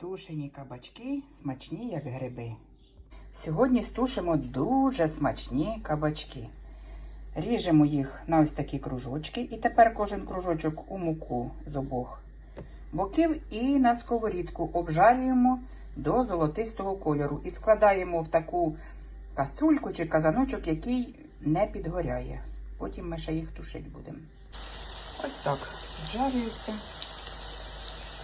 Тушені кабачки смачні, як гриби. Сьогодні стушимо дуже смачні кабачки. Ріжемо їх на ось такі кружочки. І тепер кожен кружочок у муку з обох боків і на сковорідку обжарюємо до золотистого кольору. І складаємо в таку каструльку чи казаночок, який не підгоряє. Потім ми ще їх тушити будемо. Ось так обжарюються.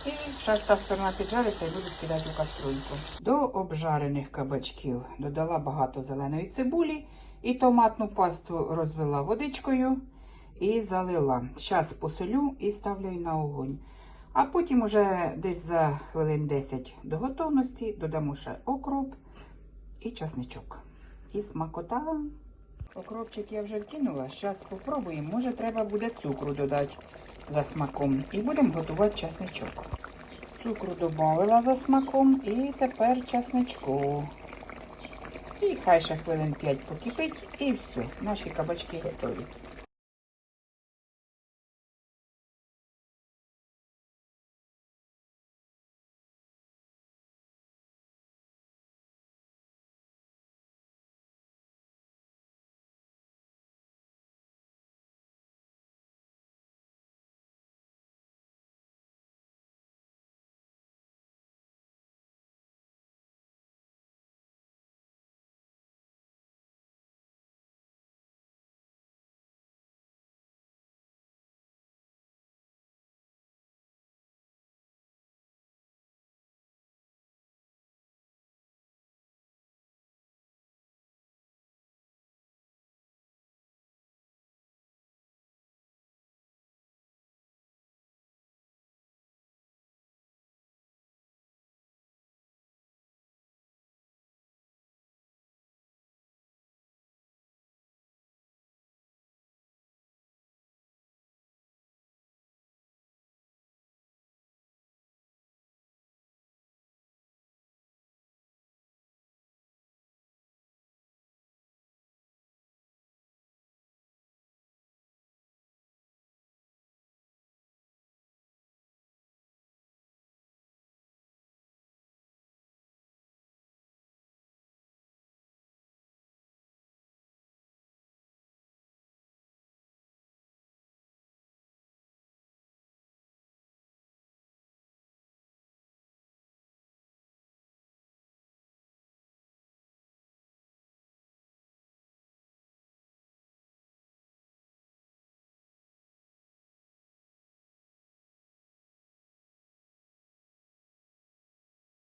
І зараз та сторона піджариться і буду кидати у каструльку. До обжарених кабачків додала багато зеленої цибулі і томатну пасту розвела водичкою і залила. Зараз посолю і ставлю на огонь. А потім уже десь за хвилин 10 до готовності додамо ще окроп і часничок. І смакота. Окропчик я вже вкинула. Зараз спробуємо. Може, треба буде цукру додати за смаком. І будемо готувати часничок. Цукру додала за смаком і тепер часничку. І хай ще хвилин 5 покипить і все. Наші кабачки готові.